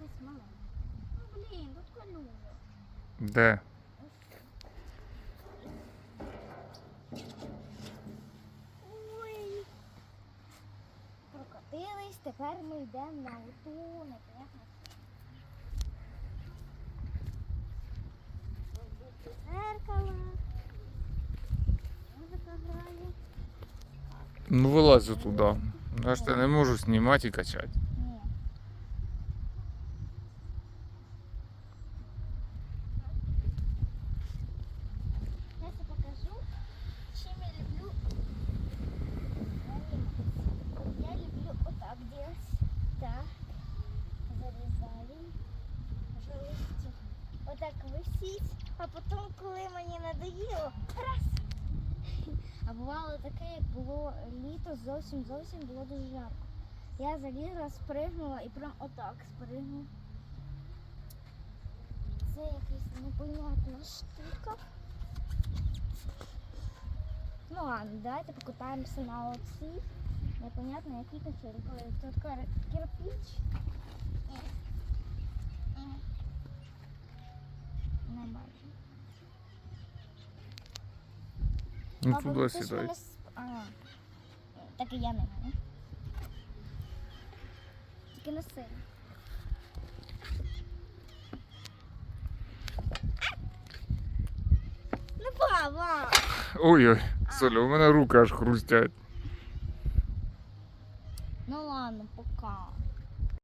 Да. мала. Ну блін, тут Ой. Прокотились, тепер ми йдемо на оту, непонятно. Зеркало. Музика грає. Ну вилазь оттуда. Я ж не могу снимать и качать. Висіть, а потім, коли мені надоїло, раз. А бувало таке, як було літо, зовсім зовсім було дуже жарко. Я залізла, спригнула і прям отак спригнула. Це якась непонятна штука. Ну ладно, давайте покатаємося на оці. Непонятно, які качелі. Тут кирпич. Ну, Бабуль, туди сідай. мене А, так і я не можу. Тільки не сильно. Ну, баба! Ой-ой, Соля, у мене рука аж хрустять. Ну ладно, пока.